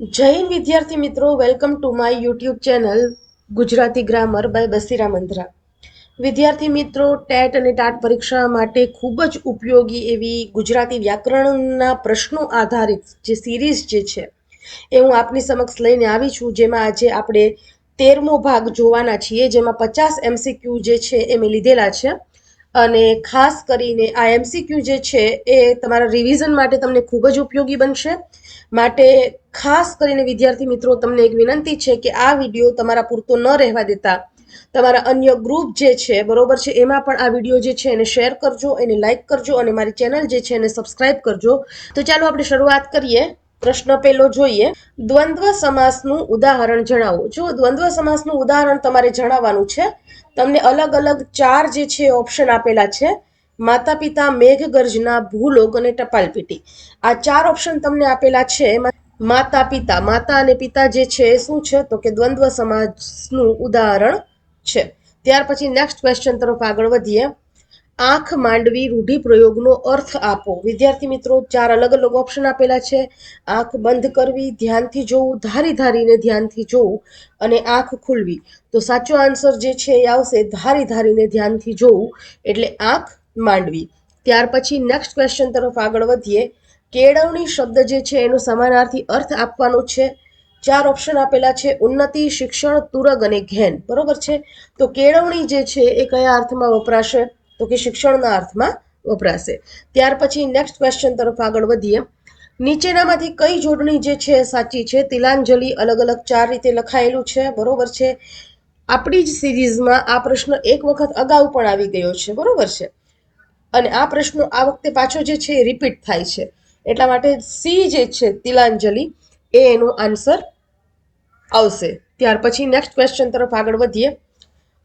જય હિન્દ વિદ્યાર્થી મિત્રો welcome to my YouTube channel Gujarati grammar by Basira Mantra વિદ્યાર્થી મિત્રો, ટેટ અને ટાટ પરીક્ષા માટે ખૂબ જ ઉપયોગી એવી ગુજરાતી વ્યાકરણના પ્રશ્નો આધારિત જે સિરીઝ જે છે, એ હું આપની સમક્ષ લઈને આવી છું, જેમાં આજે આપણે તેરમો ભાગ જોવાના છીએ, જેમાં પચાસ એમસીક્યુ જે છે એ મેં લીધેલા છે. અને ખાસ કરીને આ એમસીક્યુ જે છે એ તમારા રિવિઝન માટે તમને ખૂબ જ ઉપયોગી બનશે. માટે ખાસ કરીને વિદ્યાર્થી મિત્રો, તમને એક વિનંતી છે કે આ વીડિયો તમારા પૂરતો ન રહેવા દેતા. તમારા અન્ય ગ્રુપ જે છે, બરોબર છે, એમાં પણ આ વીડિયો જે છે એને શેર કરજો, એને લાઈક કરજો અને મારી ચેનલ જે છે એને સબસ્ક્રાઇબ કરજો. તો ચાલો આપણે શરૂઆત કરીએ. પ્રશ્ન પહેલો જોઈએ. દ્વંદ્વ સમાસનું ઉદાહરણ જણાવો. જો દ્વંદ્વ સમાસનું ઉદાહરણ તમારે જણાવવાનું છે, તમને અલગ અલગ ચાર જે છે ઓપ્શન આપેલા છે માતા પિતા મેઘ ગર્જના ભૂલોક અને ટપાલ પીટી આ ચાર ઓપ્શન તમને આપેલા છે. માતા પિતા માતા અને પિતા જે છે એ શું છે? તો કે દ્વંદ્વ સમાજનું ઉદાહરણ છે. ત્યાર પછી નેક્સ્ટ ક્વેશ્ચન તરફ આગળ વધીએ. આંખ માંડવી રૂઢિપ્રયોગનો અર્થ આપો. વિદ્યાર્થી મિત્રો, ચાર અલગ અલગ ઓપ્શન આપેલા છે. આંખ બંધ કરવી, ધ્યાનથી જોવું, ધારી ધારીને ધ્યાનથી જોવું અને આંખ ખુલવી. તો સાચો આન્સર જે છે એ આવશે, ધારી ધારીને ધ્યાનથી જોવું. એટલે આંખ માંડવી. ત્યાર પછી નેક્સ્ટ ક્વેશ્ચન તરફ આગળ વધીએ. કેળવણી શબ્દ જે છે એનો સમાનાર્થી અર્થ આપવાનો છે. ચાર ઓપ્શન આપેલા છે. ઉન્નતિ, શિક્ષણ, તુરગ અને ઘેન. બરોબર છે? તો કેળવણી જે છે એ કયા અર્થમાં વપરાશે? તો કે શિક્ષણના અર્થમાં વપરાશે. ત્યાર પછી નેક્સ્ટ ક્વેશ્ચન તરફ આગળ વધીએ. નીચેનામાંથી કઈ જોડણી જે છે સાચી છે? તિલાંજલિ અલગ અલગ ચાર રીતે લખાયેલું છે. બરોબર છે? આપણી જ સિરીઝમાં આ પ્રશ્ન એક વખત અગાઉ પણ આવી ગયો છે. બરોબર છે? અને આ પ્રશ્નો આ વખતે પાછો જે છે એ રિપીટ થાય છે. એટલા માટે સી જે છે તિલાંજલિ, એ એનો આન્સર આવશે. ત્યાર પછી નેક્સ્ટ ક્વેશ્ચન તરફ આગળ વધીએ.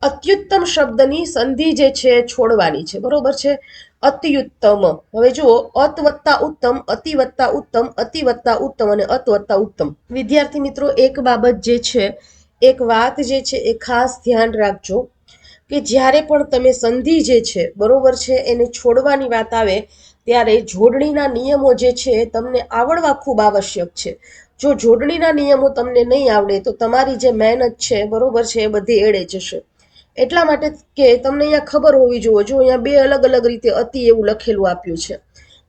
અત્યુત્તમ શબ્દની સંધિ જે છે છોડવાની છે. બરોબર છે? અતિયુત્તમ. હવે જુઓ, અત વત્તા ઉત્તમ, અતિ વત્તા ઉત્તમ, અતિ વત્તા ઉત્તમ અને અત વત્તા ઉત્તમ. વિદ્યાર્થી મિત્રો, એક બાબત જે છે, એક વાત જે છે એ ખાસ ધ્યાન રાખજો. કે જ્યારે પણ તમે સંધિ જે છે, બરોબર છે, એને છોડવાની વાત આવે, ત્યારે જોડણીના નિયમો જે છે, તમને આવડવા ખૂબ આવશ્યક છે. જો જોડણીના નિયમો તમને નહીં આવડે, તો તમારી જે મહેનત છે, બરોબર છે, એ બધી એળે જશે. એટલા માટે કે તમને અહીંયા ખબર હોવી જોઈએ જો અહીંયા બે અલગ અલગ રીતે અતિ એવું લખેલું આપ્યું છે.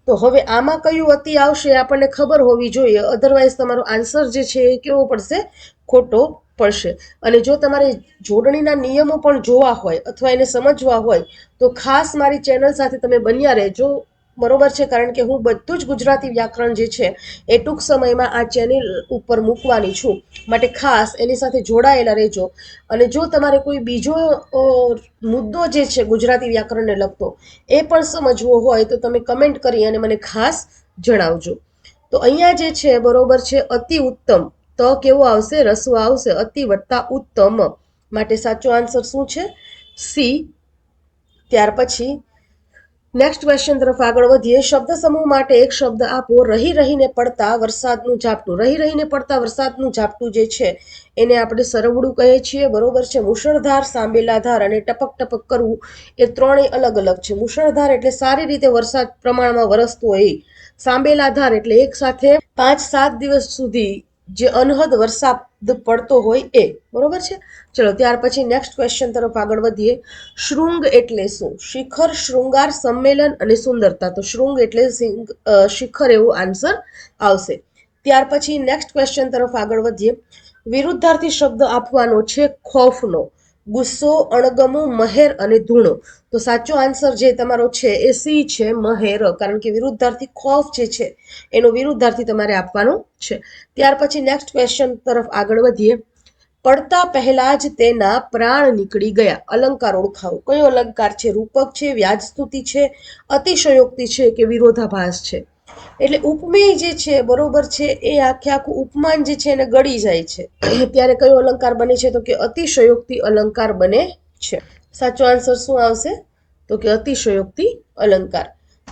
તો હવે આમાં કયું અતિ આવશે, આપણને ખબર હોવી જોઈએ. અધરવાઇઝ તમારો આન્સર જે છે, એ કેવો પડશે? ખોટો પડશે. અને જો તમારે જોડણીના નિયમો પણ જોવા હોય અથવા એને સમજવા હોય, તો ખાસ મારી ચેનલ સાથે તમે બન્યા રહેજો. બરોબર છે? કારણ કે હું બધું જ ગુજરાતી વ્યાકરણ જે છે, એ ટૂંક સમયમાં આ ચેનલ ઉપર મૂકવાની છું. માટે ખાસ એની સાથે જોડાયેલા રહેજો. અને જો તમારે કોઈ બીજો મુદ્દો જે છે ગુજરાતી વ્યાકરણને લગતો, એ પણ સમજવો હોય, તો તમે કમેન્ટ કરી અને મને ખાસ જણાવજો. તો અહીંયા જે છે, બરોબર છે, અતિ ઉત્તમ. તો કેવો આવશે? રસવો આવશે અતિ વત્તા ઉત્તમ. માટે સાચો આન્સર શું છે? સી. ત્યાર પછી નેક્સ્ટ ક્વેશ્ચન તરફ આગળ વધીએ. શબ્દ સમૂહ માટે એક શબ્દ આપો. રહી રહીને પડતા વરસાદનું ઝાપટું. રહી રહીને પડતા વરસાદનું ઝાપટું જે છે, એને આપણે સરવડું કહીએ છીએ. બરોબર છે? મુશળધાર સાંબેલાધાર અને ટપક ટપક કરવું એ ત્રણેય અલગ અલગ છે. મુશળધાર એટલે સારી રીતે વરસાદ પ્રમાણમાં વરસતો હોય. એ. સાંબેલાધાર એટલે એક સાથે પાંચ સાત દિવસ સુધી જે અનહદ વરસાદ પડતો હોય એ, બરોબર છે? ચલો, ત્યાર પછી નેક્સ્ટ ક્વેશ્ચન તરફ આગળ વધીએ. શૃંગ એટલે શું? શિખર, શૃંગાર, સંમેલન અને સુંદરતા. તો શૃંગ એટલે શિખર એવો આન્સર આવશે. ત્યાર પછી નેક્સ્ટ ક્વેશ્ચન તરફ આગળ વધીએ. વિરુદ્ધાર્થી શબ્દ આપવાનો છે ખોફનો. ગુસ્સો, અણગમો, મહેર અને ધૂણો. તો સાચો આન્સર જે તમારો છે એ સી છે, મહેર. કારણ કે વિરુદ્ધાર્થી ખોફ જે છે, એનો વિરુદ્ધાર્થી તમારે આપવાનો છે. ત્યાર પછી નેક્સ્ટ ક્વેશ્ચન તરફ આગળ વધીએ. પડતા પહેલા જ તેના પ્રાણ નીકળી ગયા. અલંકાર ઓળખાવો. કયો અલંકાર છે? રૂપક છે, વ્યાજસ્તુતિ છે, અતિશયોક્તિ છે કે વિરોધાભાસ છે? એટલે ઉપમેય જે છે, બરોબર છે, એ આખે આખું ઉપમાન જે છે એને ગળી જાય છે. ત્યારે કયો અલંકાર બને છે? તો કે અતિશયોક્તિ અલંકાર બને છે. સાચો આન્સર શું આવશે? તો કે અતિશયોક્તિ અલંકાર.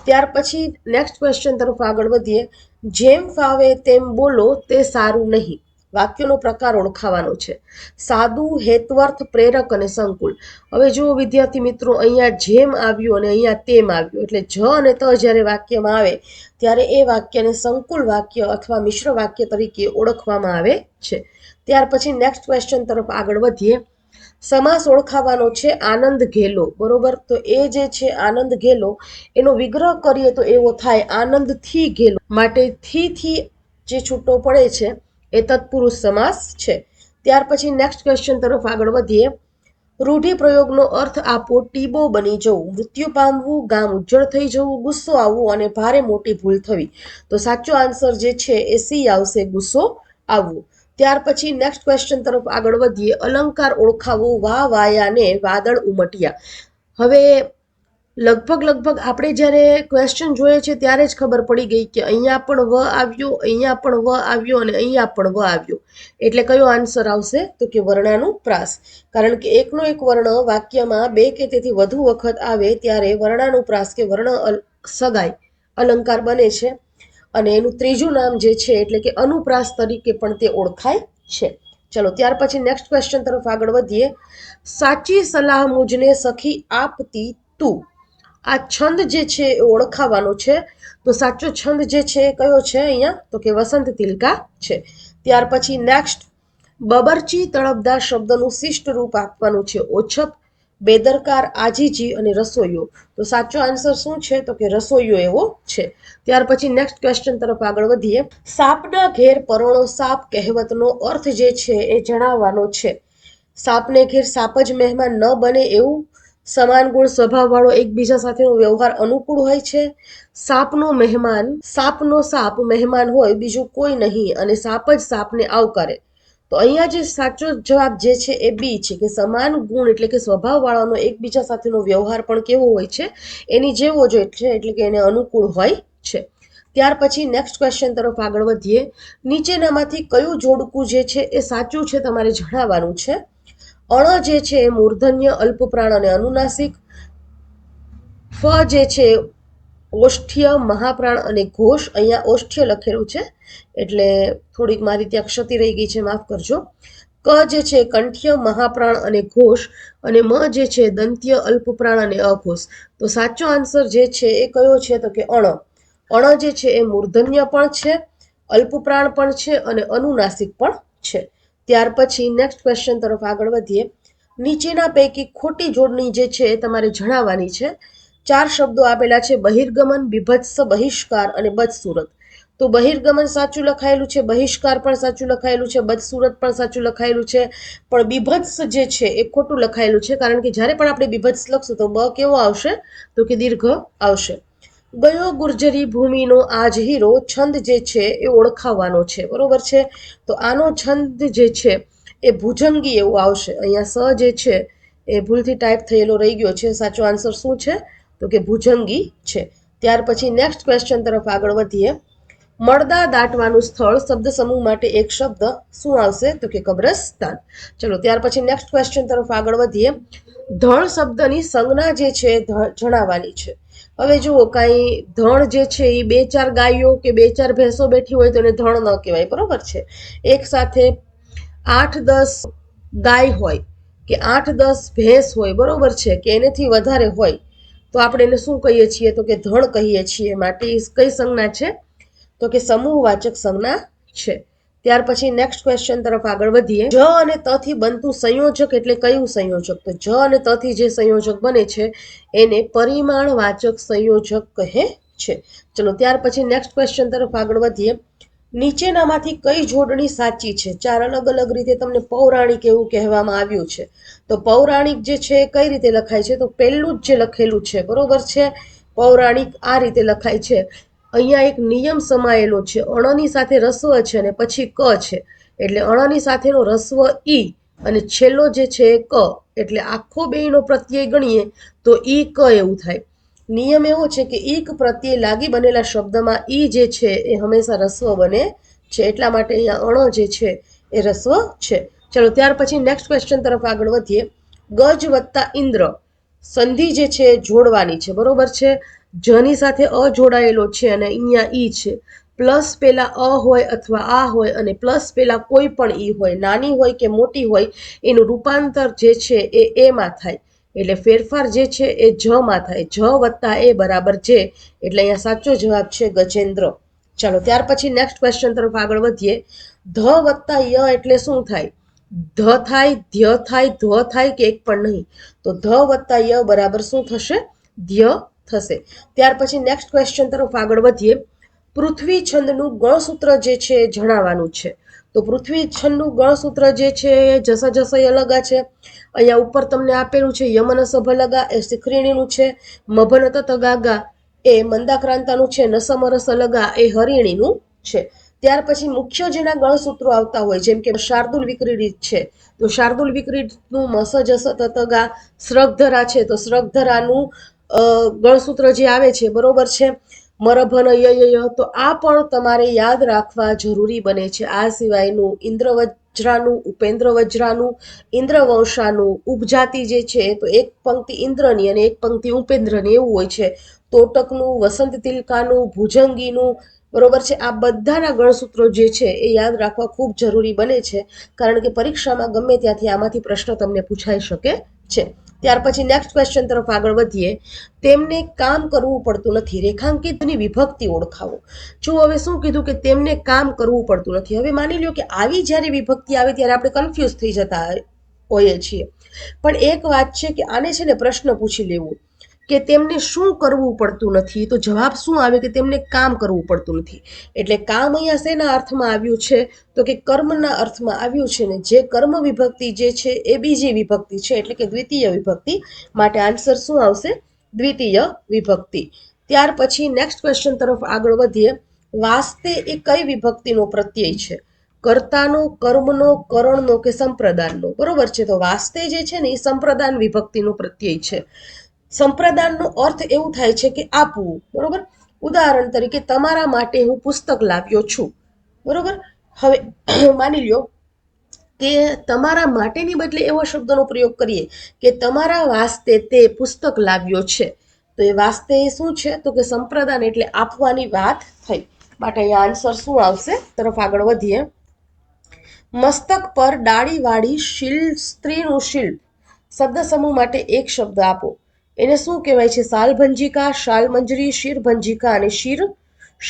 ત્યાર પછી નેક્સ્ટ ક્વેશ્ચન તરફ આગળ વધીએ. જેમ ફાવે તેમ બોલો, તે સારું નહીં. વાક્યનો પ્રકાર ઓળખાવાનો છે. સાદું, હેતવર્થ, પ્રેરક અને સંકુલ. હવે જો વિદ્યાર્થી મિત્રો, અહીંયા જેમ આવ્યું અને અહીંયા તેમ આવ્યું. એટલે જ અને ત જ્યારે વાક્યમાં આવે, ત્યારે એ વાક્યને સંકુલ વાક્ય અથવા મિશ્ર વાક્ય તરીકે ઓળખવામાં આવે છે. ત્યાર પછી નેક્સ્ટ ક્વેશ્ચન તરફ આગળ વધીએ. સમાસ ઓળખાવાનો છે આનંદ ઘેલો. બરોબર? તો એ જે છે આનંદ ઘેલો, એનો વિગ્રહ કરીએ તો એવો થાય આનંદથી ઘેલો. માટે થી થી જે છૂટો પડે છે એ તત્પુરુષ સમાસ છે. ત્યાર પછી નેક્સ્ટ ક્વેશ્ચન તરફ આગળ વધીએ. રૂઢિપ્રયોગનો અર્થ આપો ટીબો બની જવું, મૃત્યુ પામવું, ગામ ઉજ્જળ થઈ જવું, ગુસ્સો આવવો અને ભારે મોટી ભૂલ થવી. તો સાચો આન્સર જે છે એ સી આવશે, ગુસ્સો આવવો. ત્યાર પછી નેક્સ્ટ ક્વેશ્ચન તરફ આગળ વધીએ. અલંકાર ઓળખાવો વા વાયાને વાદળ ઉમટ્યા. હવે લગભગ લગભગ આપણે જ્યારે ક્વેશ્ચન જોઈએ છે ત્યારે જ ખબર પડી ગઈ કે અહીંયા પણ વ આવ્યો, અહીંયા પણ વ આવ્યો અને અહીંયા પણ વ આવ્યો. એટલે કયો આન્સર આવશે? તો કે વર્ણાનું પ્રાસ. કારણ કે એકનો એક વર્ણ વાક્યમાં બે કે તેથી વધુ વખત આવે ત્યારે વર્ણાનું પ્રાસ કે વર્ણ સગાઈ, અલંકાર બને છે. અને એનું ત્રીજું નામ જે છે એટલે કે અનુપ્રાસ તરીકે પણ તે ઓળખાય છે. ચલો, ત્યાર પછી નેક્સ્ટ ક્વેશ્ચન તરફ આગળ વધીએ. સાચી સલાહ મુજને સખી આપતી તું. આ છંદ જે છે એ ઓળખાવાનો છે. તો સાચો છંદ જે છે એ કયો છે અહીંયા? તો કે વસંત તિલકા છે. ત્યાર પછી નેક્સ્ટ બબરચી તળપદાર શબ્દનું શિષ્ટ રૂપ આપવાનું છે ઓછપ, બેદરકાર, આજીજી અને રસોઈયો. તો સાચો આન્સર શું છે? તો કે રસોઈયો એવો છે. ત્યાર પછી નેક્સ્ટ ક્વેશ્ચન તરફ આગળ વધીએ. સાપના ઘેર પરોણો સાપ કહેવતનો અર્થ જે છે એ જણાવવાનો છે. સાપને ઘેર સાપ જ મહેમાન ન બને એવું સમાન ગુણ સ્વભાવવાળો એકબીજા સાથેનો વ્યવહાર અનુકૂળ હોય છે. સાપનો મહેમાન, સાપનો સાપ મહેમાન હોય, બીજું કોઈ નહીં અને સાપ જ સાપને આવકારે. તો અહીંયા જે સાચો જવાબ જે છે એ બી છે કે સમાન ગુણ એટલે કે સ્વભાવવાળાનો એકબીજા સાથેનો વ્યવહાર પણ કેવો હોય છે? એની જેવો જ છે એટલે કે એને અનુકૂળ હોય છે. ત્યાર પછી નેક્સ્ટ ક્વેશ્ચન તરફ આગળ વધીએ. નીચેનામાંથી કયું જોડકું જે છે એ સાચું છે તમારે જણાવવાનું છે? અણ જે છે એ મૂર્ધન્ય, અલ્પપ્રાણ અને અનુનાસિક. ફ જે છે ઓષ્ઠ્ય, મહાપ્રાણ અને ઘોષ. અહીંયા ઓષ્ઠ્ય લખેલું છે, એટલે થોડીક મારી ત્યાં ક્ષતિ રહી ગઈ છે, માફ કરજો. ક જે છે કંઠ્ય, મહાપ્રાણ અને ઘોષ. અને મ જે છે દંત્ય, અલ્પપ્રાણ અને અઘોષ. તો સાચો આન્સર જે છે એ કયો છે? તો કે અણ. અણ જે છે એ મૂર્ધન્ય પણ છે, અલ્પપ્રાણ પણ છે અને અનુનાસિક પણ છે. ત્યાર પછી નેક્સ્ટ ક્વેશ્ચન તરફ આગળ વધીએ. નીચેના પૈકી ખોટી જોડણી જે છે તમારે જણાવવાની છે. ચાર શબ્દો આપેલા છે, બહિર્ગમન, બીભત્સ, બહિષ્કાર અને બદસુરત. તો બહિર્ગમન સાચું લખાયેલું છે, બહિષ્કાર પણ સાચું લખાયેલું છે, બદસુરત પણ સાચું લખાયેલું છે. પણ બીભત્સ જે છે એ ખોટું લખાયેલું છે, કારણ કે જ્યારે પણ આપણે બીભત્સ લખશું તો બ કેવો આવશે? તો કે દીર્ઘ આવશે. ગયો ગુર્જરી ભૂમિનો આજ હીરો, છંદ જે છે એ ઓળખાવાનો છે, બરોબર છે? તો આનો છંદ જે છે એ ભુજંગી એવું આવશે. અહીંયા સ જે છે એ ભૂલથી ટાઈપ થયેલો રહી ગયો છે. સાચો આન્સર શું છે? તો કે ભુજંગી છે. ત્યાર પછી નેક્સ્ટ ક્વેશ્ચન તરફ આગળ વધીએ. મળદા દાટવાનું સ્થળ શબ્દ સમૂહ માટે એક શબ્દ શું આવશે? તો કે કબ્રસ્તાન. ચલો, ત્યાર પછી નેક્સ્ટ ક્વેશ્ચન તરફ આગળ વધીએ. ધળ શબ્દની સંજ્ઞા જે છે જણાવવાની છે. હવે જુઓ, કાંઈ ધણ જે છે એ બે ચાર ગાયો કે બે ચાર ભેંસો બેઠી હોય તો એને ધણ ન કહેવાય, બરાબર છે? એક સાથે આઠ દસ ગાય હોય કે આઠ દસ ભેંસ હોય, બરાબર છે? કે એનેથી વધારે હોય, તો આપણે એને શું કહીએ છીએ? તો કે ધણ કહીએ છીએ. માટે કઈ સંજ્ઞા છે? તો કે સમૂહવાચક સંજ્ઞા છે. ત્યાર પછી નેક્સ્ટ ક્વેશ્ચન તરફ આગળ વધીએ. જ અને ત થી બનતું સંયોજક એટલે કયું સંયોજક? તો જ અને ત થી જે સંયોજક બને છે, એને પરિમાણવાચક સંયોજક કહે છે. ચલો, ત્યાર પછી નેક્સ્ટ ક્વેશ્ચન તરફ આગળ વધીએ. નીચેનામાંથી કઈ જોડણી સાચી છે? ચાર અલગ અલગ રીતે તમને પૌરાણિક એવું કહેવામાં આવ્યું છે. તો પૌરાણિક જે છે એ કઈ રીતે લખાય છે? તો પહેલું જ જે લખેલું છે, બરોબર છે? પૌરાણિક આ રીતે લખાય છે. અહીંયા એક નિયમ સમાયેલો છે. અણની સાથે રસ્વ છે અને પછી ક છે. એટલે અણની સાથેનો રસ્વ ઈ અને છેલ્લો જે છે એ ક. એટલે આખો બેયનો પ્રત્યય ગણીએ તો ઈ ક એવું થાય. નિયમ એવો છે કે ઈક પ્રત્યે લાગી બનેલા શબ્દમાં ઈ જે છે એ હંમેશા રસ્વ બને છે. એટલા માટે અહીંયા અણ જે છે એ રસ્વ છે. ચલો ત્યાર પછી નેક્સ્ટ ક્વેશ્ચન તરફ આગળ વધીએ. ગજ વત્તા ઇન્દ્ર. સંધિ જે છે જોડવાની છે. બરોબર છે? જની સાથે અ જોડાયેલો છે અને અહીંયા ઈ છે. પ્લસ પેલા અ હોય અથવા આ હોય અને પ્લસ પેલા કોઈ પણ ઈ હોય, નાની હોય કે મોટી હોય, એનું રૂપાંતર જે છે એ એમાં થાય. એટલે ફેરફાર જે છે એ જમાં થાય. જ વત્તા એ બરાબર જે. એટલે અહીંયા સાચો જવાબ છે ગજેન્દ્ર. ચાલો, ત્યાર પછી નેક્સ્ટ ક્વેશ્ચન તરફ આગળ વધીએ. ધ વત્તા ય એટલે શું થાય? ધ થાય ધ્ય થાય, ધ થાય કે એક પણ નહીં. તો ધ વત્તા ય બરાબર શું થશે? ધ્ય થશે. ત્યાર પછી નેક્સ્ટ ક્વેશ્ચન તરફ આગળ વધીએ. પૃથ્વી છંદનું ગણસૂત્ર જે છે એ જણાવવાનું છે. તો પૃથ્વી છંદનું ગણસૂત્ર જે છે એ જસ જસય અલગા છે. અહીંયા ઉપર તમને આપેલું છે યમન સભલગા એ શિખરીણીનું છે. મભન તગાગા, એ મંદાક્રાંતાનું છે. નસમરસ અલગા, એ હરિણીનું છે. ત્યાર પછી મુખ્ય જેના ગણસૂત્રો આવતા હોય, જેમ કે શાર્દુલ વિક્રીડિત છે. તો શાર્દુલ વિક્રીડિતનું મસ જસ તતગા, શ્રગધરા છે. તો શ્રગધરાનું ગણસૂત્ર જે આવે છે, બરોબર છે? મરભન ય તો આ પણ તમારે યાદ રાખવા જરૂરી બને છે. આ સિવાયનું ઇન્દ્ર વજ્રાનું ઉપેન્દ્ર વજ્રાનું ઇન્દ્રવંશાનું ઉપજાતિ જે છે, તો એક પંક્તિ ઇન્દ્રની અને એક પંક્તિ ઉપેન્દ્રની એવું હોય છે. તોટકનું, વસંત તિલકાનું, ભુજંગીનું, બરોબર છે? આ બધાના ગણસૂત્રો જે છે, એ યાદ રાખવા ખૂબ જરૂરી બને છે. કારણ કે પરીક્ષામાં ગમે ત્યાંથી આમાંથી પ્રશ્ન તમને પૂછાઈ શકે છે. ત્યાર પછી નેક્સ્ટ ક્વેશ્ચન તરફ આગળ વધીએ. તેમને કામ કરવું પડતું નથી. રેખાંકિતની વિભક્તિ ઓળખાવો. જો હવે શું કીધું કે તેમને કામ કરવું પડતું નથી. હવે માની લ્યો કે આવી જ્યારે વિભક્તિ આવે ત્યારે આપણે કન્ફ્યુઝ થઈ જતા હોઈએ છીએ. પણ એક વાત છે કે આને છે ને પ્રશ્ન પૂછી લેવું. કે તેમને શું કરવું પડતું નથી? તો જવાબ શું આવે કે તેમને કામ કરવું પડતું નથી? એટલે કામ અહીંયા શેના અર્થમાં આવ્યું છે? તો કે કર્મના અર્થમાં આવ્યું છે ને જે કર્મ વિભક્તિ જે છે એ બીજી વિભક્તિ છે, એટલે કે દ્વિતીય વિભક્તિ. માટે આન્સર શું આવશે? દ્વિતીય વિભક્તિ. ત્યાર પછી નેક્સ્ટ ક્વેશ્ચન તરફ આગળ વધીએ. વાસ્તે એ કઈ વિભક્તિનો પ્રત્યય છે? કર્તાનો, કર્મનો, કરણનો કે સંપ્રદાનનો? બરોબર છે? તો વાસ્તે જે છે ને એ સંપ્રદાન વિભક્તિનો પ્રત્યય છે. સંપ્રદાનનો અર્થ એવું થાય છે કે આપવું, બરોબર? ઉદાહરણ તરીકે, તમારા માટે હું પુસ્તક લાવ્યો છું, બરોબર? હવે, માની લ્યો કે તમારા માટેની બદલે એવા શબ્દનો પ્રયોગ કરીએ કે તમારા વાસ્તે તે પુસ્તક લાવ્યો છે. તો એ વાસ્તે શું છે? તો કે સંપ્રદાન એટલે આપવાની વાત થઈ. માટે અહીંયા આન્સર શું આવશે? તરફ આગળ વધીએ. મસ્તક પર ડાળીવાળી શિલ્પ સ્ત્રીનું શિલ્પ. શબ્દ સમૂહ માટે એક શબ્દ આપો. એને શું કહેવાય છે સાલભંજિકા શાલમંજરી શિરભંજિકા અને શિર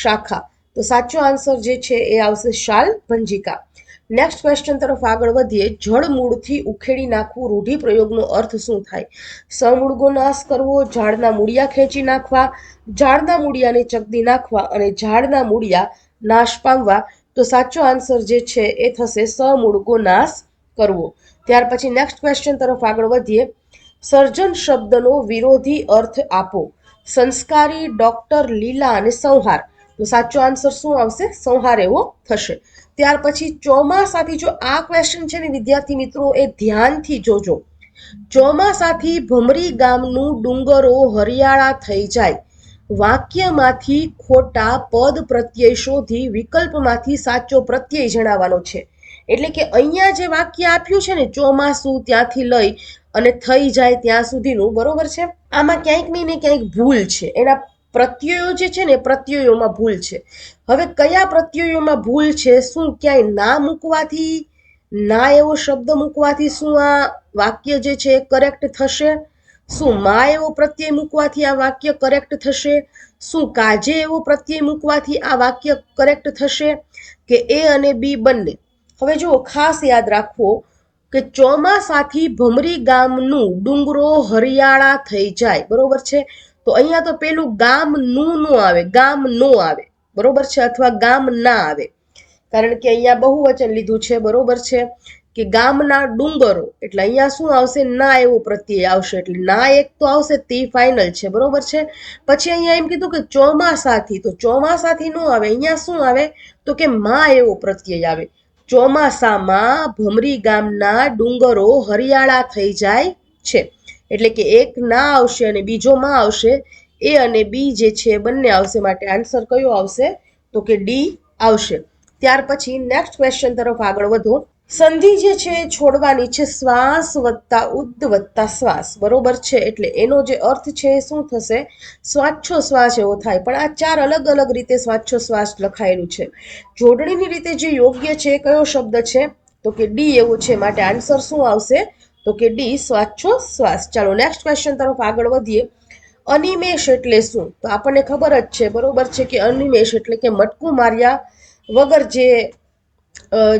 શાખા. તો સાચો આન્સર જે છે એ આવશે શાલ ભંજિકા. નેક્સ્ટ ક્વેશ્ચન તરફ આગળ વધીએ. જળ મૂળથી ઉખેડી નાખવું રૂઢિપ્રયોગનો અર્થ શું થાય? સમૂળગો નાશ કરવો, ઝાડના મૂળિયા ખેંચી નાખવા, ઝાડના મૂળિયાને ચકદી નાખવા અને ઝાડના મૂળિયા નાશ પામવા. તો સાચો આન્સર જે છે એ થશે સમૂળગો નાશ કરવો. ત્યાર પછી નેક્સ્ટ ક્વેશ્ચન તરફ આગળ વધીએ. સર્જન શબ્દનો વિરોધી અર્થ આપો. સંસ્કારી ડોક્ટર લીલા અને સંહાર. તો સાચો આન્સર શું આવશે? સંહાર એવો થશે. ત્યાર પછી ચોમાસાથી જો આ ક્વેશ્ચન છે ને વિદ્યાર્થી મિત્રો, એ ધ્યાનથી જોજો. ચોમાસાથી ભમરી ગામનું ડુંગરો હરિયાળા થઈ જાય. વાક્યમાંથી ખોટા પદ પ્રત્યય શોધી વિકલ્પમાંથી સાચો પ્રત્યય જણાવવાનો છે. એટલે કે અહીંયા જે વાક્ય આપ્યું છે ને ચોમાસું ત્યાંથી લઈ અને થઈ જાય ત્યાં સુધીનું, બરોબર છે? આમાં ક્યાંક નહીં ને ક્યાંક ભૂલ છે. એના પ્રત્યયો જે છે ને પ્રત્યયોમાં ભૂલ છે. હવે કયા પ્રત્યયોમાં ભૂલ છે? શું ક્યાંય ના મૂકવાથી, ના એવો શબ્દ મૂકવાથી શું આ વાક્ય જે છે એ કરેક્ટ થશે? શું મા એવો પ્રત્યય મૂકવાથી આ વાક્ય કરેક્ટ થશે? શું કાજે એવો પ્રત્યય મૂકવાથી આ વાક્ય કરેક્ટ થશે? કે એ અને બી બંને? હવે જુઓ, ખાસ યાદ રાખવો કે ચોમાસાથી ભમરી ગામનું ડુંગરો હરિયાળા થઈ જાય. બરોબર છે? તો અહીંયા તો પેલું ગામનું આવે, ગામ નો આવે. બરોબર છે? અથવા ગામ ના આવે. કારણ કે અહીંયા બહુવચન લીધું છે, બરોબર છે? કે ગામના ડુંગરો, એટલે અહીંયા શું આવશે? ના એવો પ્રત્યય આવશે. એટલે ના એક તો આવશે, તે ફાઇનલ છે. બરોબર છે? પછી અહીંયા એમ કીધું કે ચોમાસાથી, તો ચોમાસાથી નો આવે. અહીંયા શું આવે? તો કે માં એવો પ્રત્યય આવે. ચોમાસામાં ભમરી ગામના ડુંગરો હરિયાળા થઈ જાય છે. એટલે કે એક ના આવશે અને બીજો માં આવશે. એ અને બી જે છે બંને આવશે. માટે આન્સર કયો આવશે? તો કે ડી આવશે. ત્યાર પછી નેક્સ્ટ ક્વેશ્ચન તરફ આગળ વધો. સંધિ જે છે છોડવાની છે શ્વાસ વત્તા ઉદ્ધ વત્તા શ્વાસ. બરોબર છે? એટલે એનો જે અર્થ છે શું થશે? સ્વાચ્છો શ્વાસ એવો થાય. પણ આ ચાર અલગ અલગ રીતે સ્વાચ્છો શ્વાસ લખાયેલું છે. જોડણીની રીતે જે યોગ્ય છે કયો શબ્દ છે? તો કે ડી એવું છે. માટે આન્સર શું આવશે? તો કે ડી સ્વાચ્છો શ્વાસ ચાલો નેક્સ્ટ ક્વેશ્ચન તરફ આગળ વધીએ. અનિમેષ એટલે શું? તો આપણને ખબર જ છે. બરોબર છે કે અનિમેષ એટલે કે મટકું માર્યા વગર જે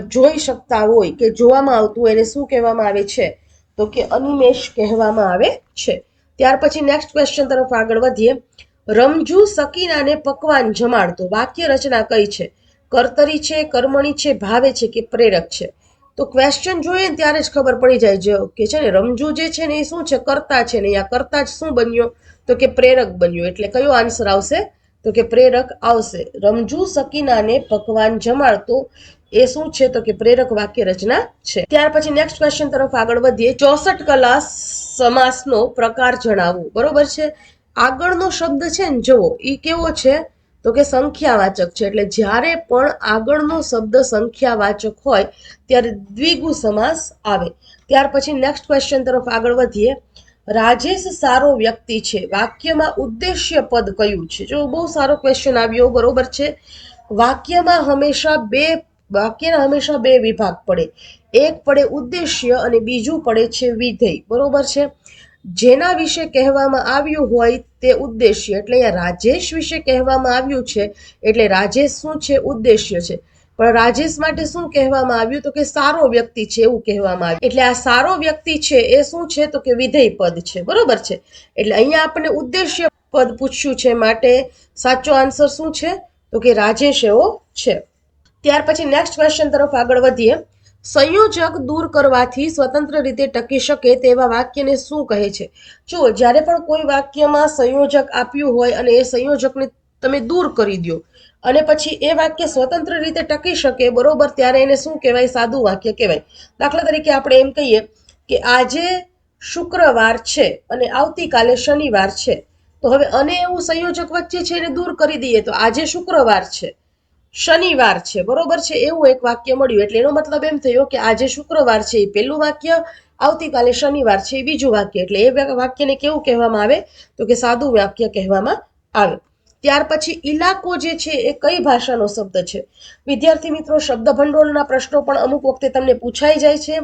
જોઈ શકતા હોય કે જોવામાં આવતું હોય એને શું કહેવામાં આવે છે? તો કે અનિમેષ કહેવામાં આવે છે. ત્યાર પછી નેક્સ્ટ ક્વેશ્ચન તરફ આગળ વધીએ. રમજુ સકીનાને પકવાન જમાડતો. વાક્ય રચના કઈ છે? કર્તરી છે, કર્મણી છે, ભાવે છે કે પ્રેરક છે? તો ક્વેશ્ચન જોઈએ ત્યારે જ ખબર પડી જાય જો કે છે ને, રમજુ જે છે ને એ શું છે? કરતા છે ને અહીંયા કરતા જ શું બન્યો? તો કે પ્રેરક બન્યો. એટલે કયો આન્સર આવશે? તો કે પ્રેરક આવશે. રમજુ સકીનાને પકવાન જમાડતો. એ શું છે તો કે પ્રેરક વાક્ય રચના છે. ત્યાર પછી નેક્સ્ટ ક્વેશ્ચન તરફ આગળ વધીએ. ચોસઠ કલા સમાસનો પ્રકાર જણાવો. બરોબર છે? આગળનો શબ્દ છે ને, જુઓ એ કેવો છે? તો કે સંખ્યાવાચક છે. એટલે જ્યારે પણ આગળનો શબ્દ સંખ્યાવાચક હોય, ત્યારે દ્વિગુ સમાસ આવે. ત્યાર પછી નેક્સ્ટ ક્વેશ્ચન તરફ આગળ વધીએ. રાજેશ સારો વ્યક્તિ છે. વાક્યમાં ઉદ્દેશ્ય પદ કયું છે? જો બહુ સારો ક્વેશ્ચન આવ્યો, બરોબર છે? વાક્યમાં હંમેશા બે વાક્યના હંમેશા બે વિભાગ પડે. એક પડે ઉદ્દેશ્ય અને બીજું પડે છે વિધેય. બરોબર છે? જેના વિશે કહેવામાં આવ્યું હોય તે ઉદ્દેશ્ય. એટલે અહીંયા રાજેશ વિશે કહેવામાં આવ્યું છે, એટલે રાજેશ શું છે? ઉદ્દેશ્ય છે. પણ રાજેશ માટે શું કહેવામાં આવ્યું? તો કે સારો વ્યક્તિ છે એવું કહેવામાં આવ્યું. એટલે આ સારો વ્યક્તિ છે એ શું છે? તો કે વિધેય પદ છે. બરોબર છે? એટલે અહીંયા આપણને ઉદ્દેશ્ય પદ પૂછ્યું છે માટે સાચો આન્સર શું છે? તો કે રાજેશ એવો છે. ત્યાર પછી નેક્સ્ટ ક્વેશ્ચન તરફ આગળ વધીએ. સંયોજક દૂર કરવાથી સ્વતંત્ર રીતે ટકી શકે તેવા વાક્યને શું કહે છે? જો જ્યારે પણ કોઈ વાક્યમાં સંયોજક આપ્યું હોય અને એ સંયોજકને તમે દૂર કરી દો અને પછી એ વાક્ય સ્વતંત્ર રીતે ટકી શકે, બરોબર, ત્યારે એને શું કહેવાય? સાદું વાક્ય કહેવાય. દાખલા તરીકે આપણે એમ કહીએ કે આજે શુક્રવાર છે અને આવતીકાલે શનિવાર છે. તો હવે અને એવું સંયોજક વચ્ચે છે એને દૂર કરી દઈએ તો આજે શુક્રવાર છે. શનિવાર છે. બરોબર છે? એવું એક વાક્ય મળ્યું. એટલે એનો મતલબ એમ થયો કે આજે શુક્રવાર છે એ પહેલું વાક્ય, આવતીકાલે શનિવાર છે એ બીજું વાક્ય. એટલે એ વાક્યને કેવું કહેવામાં આવે? તો કે સાદું વાક્ય કહેવામાં આવે. ત્યાર પછી ઇલાકો જે છે એ કઈ ભાષાનો શબ્દ છે? વિદ્યાર્થી મિત્રો શબ્દ ભંડોળના પ્રશ્નો પણ અમુક વખતે તમને પૂછાઈ જાય છે.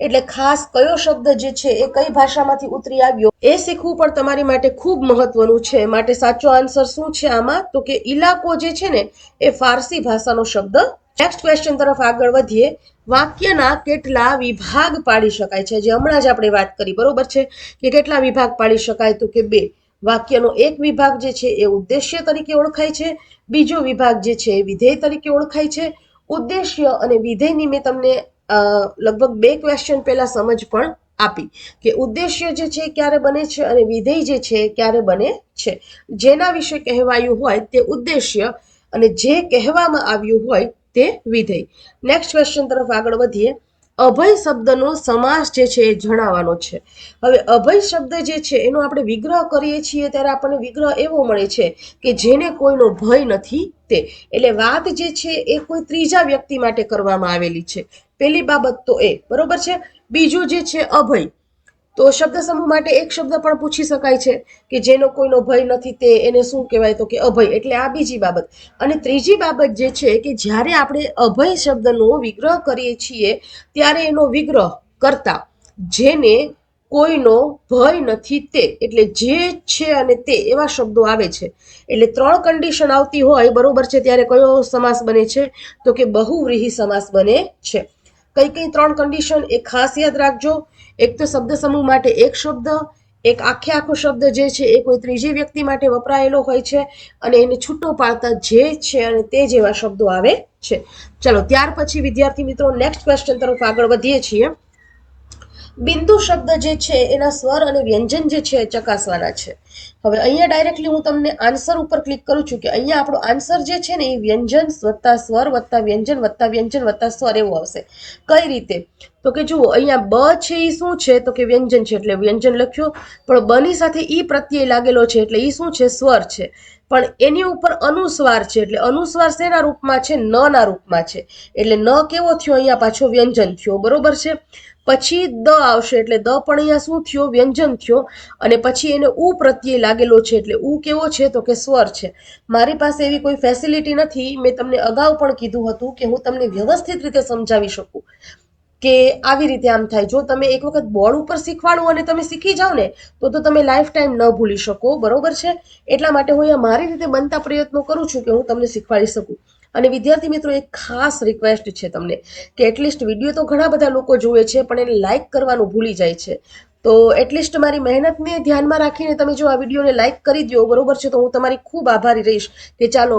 એટલે ખાસ કયો શબ્દ જે છે એ કઈ ભાષામાંથી ઉતરી આવ્યો, એ શીખવું પણ તમારી માટે ખૂબ મહત્વનું છે. માટે સાચો આન્સર શું છે આમાં? તો કે ઇલાકો જે છે ને, એ ફારસી ભાષાનો શબ્દ. નેક્સ્ટ ક્વેશ્ચન તરફ આગળ વધીએ. વાક્યના કેટલા વિભાગ પાડી શકાય છે? જે હમણાં જ આપણે વાત કરી, બરોબર છે? કે કેટલા વિભાગ પાડી શકાય તો કે બે? વાક્યનો એક વિભાગ જે છે એ ઉદ્દેશ્ય તરીકે ઓળખાય છે. બીજો વિભાગ જે છે એ વિધેય તરીકે ઓળખાય છે. ઉદ્દેશ્ય અને વિધેયની મેં તમને લગભગ બે ક્વેશ્ચન પહેલાં સમજ પણ આપી કે ઉદ્દેશ્ય જે છે ક્યારે બને છે અને વિધેય જે છે ક્યારે બને છે. જેના વિશે કહેવાયું હોય તે ઉદ્દેશ્ય અને જે કહેવામાં આવ્યું હોય તે વિધેય. નેક્સ્ટ ક્વેશ્ચન તરફ આગળ વધીએ. અભય શબ્દનો સમાસ જે છે એ જણાવવાનો છે. હવે અભય શબ્દ જે છે એનો આપણે વિગ્રહ કરીએ છીએ ત્યારે આપણને વિગ્રહ એવો મળે છે કે જેને કોઈનો ભય નથી તે. એટલે વાત જે છે એ કોઈ ત્રીજા વ્યક્તિ માટે કરવામાં આવેલી છે. પહેલી બાબત તો એ, બરોબર છે? બીજું જે છે અભય, તો શબ્દ સમૂહ માટે એક શબ્દ પણ પૂછી શકાય છે કે જેનો કોઈનો ભય નથી તે એને શું કહેવાય? તો કે અભય, એટલે આ બીજી બાબત. અને ત્રીજી બાબત જે છે કે જ્યારે આપણે અભય શબ્દનો વિગ્રહ કરીએ છીએ, ત્યારે એનો વિગ્રહ કરતા જેને કોઈનો ભય નથી તે, એટલે જે છે અને તે એવા શબ્દો આવે છે. એટલે ત્રણ કન્ડિશન આવતી હોય, બરોબર છે, ત્યારે કયો સમાસ બને છે? તો કે બહુવ્રીહી સમાસ બને છે. કઈ કઈ ત્રણ કન્ડિશન એ ખાસ યાદ રાખજો. એક તો શબ્દ સમૂહ માટે એક શબ્દ, એક આખે આખો શબ્દ જે છે એ કોઈ ત્રીજી વ્યક્તિ માટે વપરાયેલો હોય છે અને એને છૂટો પાડતા જે છે અને તે જેવા શબ્દો આવે છે. ચલો, ત્યાર પછી વિદ્યાર્થી મિત્રો નેક્સ્ટ ક્વેશ્ચન તરફ આગળ વધીએ છીએ. બિંદુ શબ્દ જે છે, એના સ્વર અને વ્યંજન જે છે ચકાસવાના છે. હવે અહીંયા ડાયરેક્ટલી હું તમને આન્સર ઉપર ક્લિક કરું છું કે અહીંયા આપણો આન્સર જે છે ને, એ વ્યંજન વત્તા સ્વર વત્તા વ્યંજન વત્તા વ્યંજન વત્તા સ્વર એવું આવશે. કઈ રીતે? તો કે જુઓ, અહીંયા બ છે એ શું છે? તો કે વ્યંજન છે, એટલે વ્યંજન લખ્યો. પણ બની સાથે ઈ પ્રત્યય લાગેલો છે, એટલે એ શું છે? સ્વર છે. પણ એની ઉપર અનુસ્વાર છે, એટલે અનુસ્વાર શેના રૂપમાં છે? ન ના રૂપમાં છે. એટલે ન કેવો થયો? અહીંયા પાછો વ્યંજન થયો. બરોબર છે? પછી દ આવશે એટલે દ પણ અહીંયા શું થયો? વ્યંજન થયો. અને પછી એને ઉ પ્રત્યે લાગેલો છે એટલે ઉ કેવો છે? તો કે સ્વર છે. મારી પાસે એવી કોઈ ફેસિલિટી નથી. મેં તમને અગાઉ પણ કીધું હતું કે હું તમને વ્યવસ્થિત રીતે સમજાવી શકું કે આવી રીતે આમ થાય. જો તમે એક વખત બોર્ડ ઉપર શીખવાડું અને તમે શીખી જાઓ ને, તો તો તમે લાઈફ ટાઈમ ન ભૂલી શકો. બરોબર છે? એટલા માટે હું અહીંયા મારી રીતે બનતા પ્રયત્નો કરું છું કે હું તમને શીખવાડી શકું. અને વિદ્યાર્થી મિત્રો, એક ખાસ રિક્વેસ્ટ છે તમને કે એટલીસ્ટ વીડિયો તો ઘણા બધા લોકો જુએ છે, પણ એને લાઇક કરવાનું ભૂલી જાય છે. તો એટલીસ્ટ મારી મહેનતને ધ્યાનમાં રાખીને તમે જો આ વિડીયોને લાઇક કરી દો બરોબર છે? તો હું તમારી ખૂબ આભારી રહીશ કે ચાલો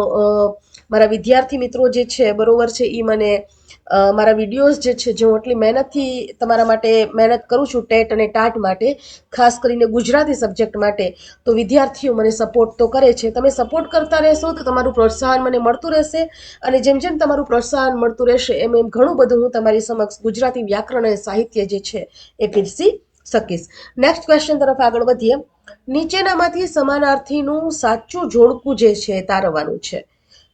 મારા વિદ્યાર્થી મિત્રો જે છે, બરોબર છે એ મને મારા વિડીયોઝ જે છે જે હું એટલી મહેનતથી તમારા માટે મહેનત કરું છું, ટેટ અને ટાટ માટે, ખાસ કરીને ગુજરાતી સબ્જેક્ટ માટે, તો વિદ્યાર્થીઓ મને સપોર્ટ તો કરે છે. તમે સપોર્ટ કરતા રહેશો તો તમારું પ્રોત્સાહન મને મળતું રહેશે અને જેમ જેમ તમારું પ્રોત્સાહન મળતું રહેશે, એમ એમ ઘણું બધું હું તમારી સમક્ષ ગુજરાતી વ્યાકરણ અને સાહિત્ય જે છે, એ પીરસી શકીશ. નેક્સ્ટ ક્વેશ્ચન તરફ આગળ વધીએ. નીચેનામાંથી સમાનાર્થીનું સાચું જોડકું જે છે તારવવાનું છે.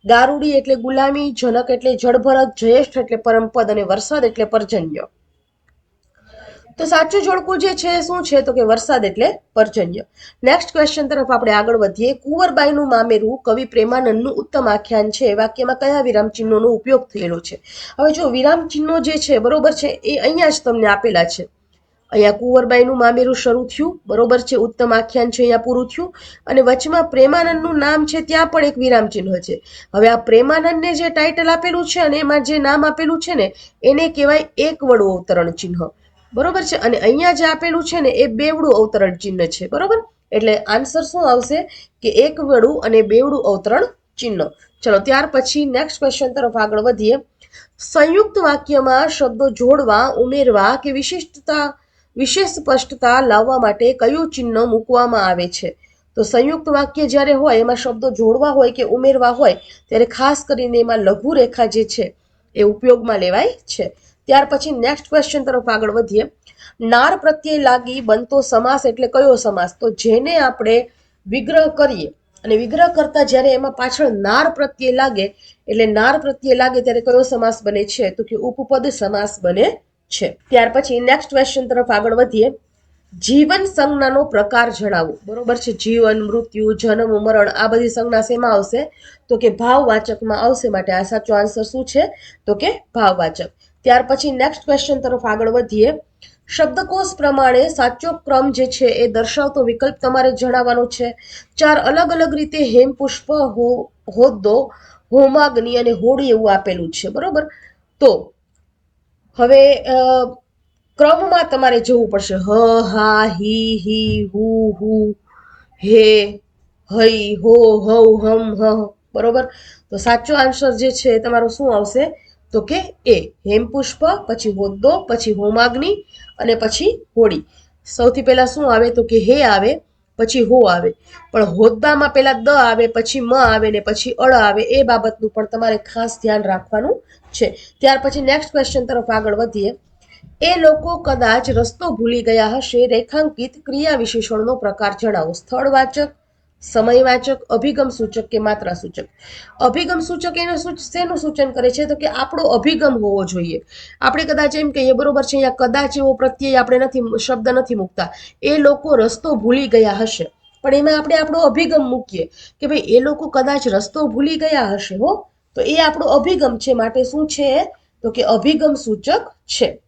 ગારુડી એટલે ગુલામી, જનક એટલે જળભરત, જયેષ્ઠ એટલે પરમપદ અને વરસાદ એટલે પર્જન્ય. તો સાચું જોડકું જે છે, શું છે? તો કે વરસાદ એટલે પર્જન્ય. નેક્સ્ટ ક્વેશ્ચન તરફ આપણે આગળ વધીએ. કુંવરબાઈનું મામેરું કવિ પ્રેમાનંદનું ઉત્તમ આખ્યાન છે. વાક્યમાં કયા વિરામ ચિહ્નોનો ઉપયોગ થયેલો છે? હવે જો વિરામ ચિહ્નો જે છે, બરોબર છે, એ અહીંયા જ તમને આપેલા છે. અહીંયા કુંવરબાઈનું મામેરું શરૂ થયું, બરોબર છે, ઉત્તમ આખ્યાન છે, અહીંયા પૂરું થયું. અને વચમાં પ્રેમાનંદનું નામ છે, ત્યાં પણ એક વિરામ ચિહ્ન છે. હવે આ પ્રેમાનંદને જે ટાઇટલ આપેલું છે અને એમાં જે નામ આપેલું છે ને, એને કહેવાય એક વડું અવતરણ ચિહ્ન. બરોબર છે? અને અહીંયા જે આપેલું છે ને, એ બેવડું અવતરણ ચિહ્ન છે. બરોબર? એટલે આન્સર શું આવશે? કે એક વડું અને બેવડું અવતરણ ચિહ્ન. ચલો, ત્યાર પછી નેક્સ્ટ ક્વેશ્ચન તરફ આગળ વધીએ. સંયુક્ત વાક્યમાં શબ્દો જોડવા, ઉમેરવા કે વિશિષ્ટતા વિશેષ સ્પષ્ટતા લાવવા માટે કયું ચિહ્ન મૂકવામાં આવે છે? તો સંયુક્ત વાક્ય જ્યારે હોય, એમાં શબ્દો જોડવા હોય કે ઉમેરવા હોય, ત્યારે ખાસ કરીને એમાં લઘુ રેખા જે છે, એ ઉપયોગમાં લેવાય છે. ત્યાર પછી નેક્સ્ટ ક્વેશ્ચન તરફ આગળ વધીએ. નાર પ્રત્યે લાગી બનતો સમાસ એટલે કયો સમાસ? તો જેને આપણે વિગ્રહ કરીએ, અને વિગ્રહ કરતા જ્યારે એમાં પાછળ નાર પ્રત્યે લાગે, એટલે નાર પ્રત્યે લાગે ત્યારે કયો સમાસ બને છે? તો કે ઉપપદ સમાસ બને છે. ત્યાર પછી નેક્સ્ટ ક્વેશ્ચન તરફ આગળ વધીએ. જીવન સંજ્ઞાનો પ્રકાર જણાવો. બરોબર છે? જીવન, મૃત્યુ, જન્મ, મરણ, આ બધી સંજ્ઞા શેમાં આવશે? તો કે ભાવવાચકમાં આવશે માટે આ સાચો આન્સર શું છે? તો કે ભાવવાચક. ત્યાર પછી નેક્સ્ટ ક્વેશ્ચન તરફ આગળ વધીએ. શબ્દકોશ પ્રમાણે સાચો ક્રમ જે છે એ દર્શાવતો વિકલ્પ તમારે જણાવવાનો છે. ચાર અલગ અલગ રીતે હેમપુષ્પ હો, હોદ્દો, હોમાગ્નિ અને હોળી એવું આપેલું છે. બરોબર? તો હવે ક્રમમાં તમારે જવું પડશે. હ, હા, હી હી, હુ હુ, હે, હઈ, હો હૌ હમ, હ બરોબર? તો સાચો આન્સર જે છે, તમારો શું આવશે? તો કે એ હેમપુષ્પ પછી હોદ્દો, પછી હોમાગ્નિ અને પછી હોળી. સૌથી પહેલાં શું આવે? તો કે હે આવે. પછી હો આવે. પણ હોદ્દામાં પહેલાં દ આવે, પછી મ આવે ને પછી અળ આવે, એ બાબતનું પણ તમારે ખાસ ધ્યાન રાખવાનું છે. ત્યાર પછી નેક્સ્ટ ક્વેશ્ચન તરફ આગળ વધીએ. એ લોકો કદાચ રસ્તો ભૂલી ગયા હશે, રેખાંકિત ક્રિયા વિશેષણનો પ્રકાર જણાવો. સ્થળવાચક સમયવાચક, અભિગમ સૂચક કે માત્રા સૂચક અભિગમ સૂચક એનું શેનું સૂચન કરે છે? તો કે આપણો અભિગમ હોવો જોઈએ. આપણે કદાચ એમ કહીએ, બરોબર છે, અહીંયા કદાચ એવો પ્રત્યય આપણે નથી, શબ્દ નથી મૂકતા. એ લોકો રસ્તો ભૂલી ગયા હશે. પણ એમાં આપણે આપણો અભિગમ મૂકીએ કે ભાઈ, એ લોકો કદાચ રસ્તો ભૂલી ગયા હશે હો, તો એ આપણો અભિગમ છે. માટે શું છે? તો કે અભિગમ સૂચક છે.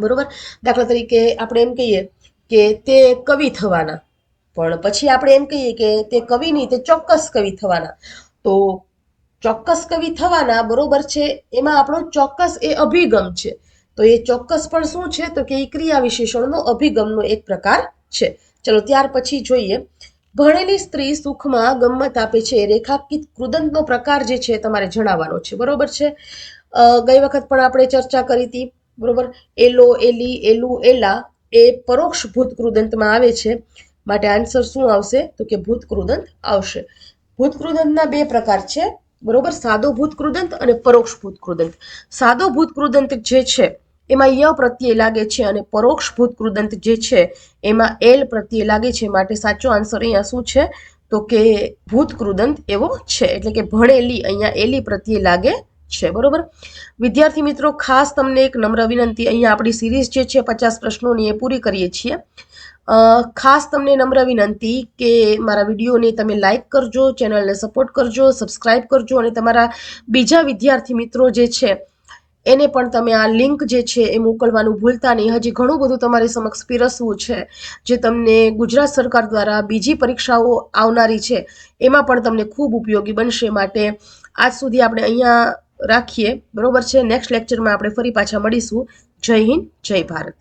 બરોબર? દાખલા તરીકે આપણે એમ કહીએ કે તે કવિ થવાના. પણ પછી આપણે એમ કહીએ કે તે કવિ નહીં, તે ચોક્કસ કવિ થવાના. તો ચોક્કસ કવિ થવાના બરોબર છે, એમાં આપણો ચોક્કસ એ અભિગમ છે. તો એ ચોક્કસ પણ શું છે? તો કે એ ક્રિયા વિશેષણનો અભિગમનો એક પ્રકાર છે. ચલો ત્યાર પછી જોઈએ. ભણેલી સ્ત્રી સુખમાં ગમત આપે છે. રેખાંકિત કૃદંતનો પ્રકાર જે છે તમારે જણાવવાનો છે. બરોબર છે? ગઈ વખત પણ આપણે ચર્ચા કરી હતી. બરોબર? એલો, એલી, એલું, એલા એ પરોક્ષ ભૂત કૃદંતમાં આવે છે. માટે આન્સર શું આવશે? તો કે ભૂત કૃદંત આવશે. ભૂત કૃદંતના બે પ્રકાર છે. બરોબર? સાદો ભૂત કૃદંત અને પરોક્ષ ભૂત કૃદંત સાદો ભૂત કૃદંત જે છે, એમાં ય પ્રત્યય લાગે છે અને પરોક્ષ ભૂત કૃદંત જે છે, એમાં એલ પ્રત્યય લાગે છે. માટે સાચો આન્સર અહીંયા શું છે? તો કે ભૂત કૃદંત એવો છે. એટલે કે ભણેલી અહીંયા એલી પ્રત્યે લાગે છે. બરોબર? વિદ્યાર્થી મિત્રો, ખાસ તમને એક નમ્ર વિનંતી. અહીંયા આપણી સિરીઝ જે છે, પચાસ પ્રશ્નોની એ પૂરી કરીએ છીએ. ખાસ તમને નમ્ર વિનંતી કે મારા વિડીયોને તમે લાઈક કરજો, ચેનલને સપોર્ટ કરજો સબસ્ક્રાઈબ કરજો અને તમારા બીજા વિદ્યાર્થી મિત્રો જે છે, એને પણ તમે આ લિંક જે છે એ મોકલવાનું ભૂલતા નહીં. હજી ઘણું બધું તમારી સમક્ષ પીરસવું છે, જે તમને ગુજરાત સરકાર દ્વારા બીજી પરીક્ષાઓ આવનારી છે, એમાં પણ તમને ખૂબ ઉપયોગી બનશે માટે આજ સુધી આપણે અહીંયા રાખીએ. બરોબર છે? નેક્સ્ટ લેક્ચરમાં આપણે ફરી પાછા મળીશું. જય હિન્દ, જય ભારત.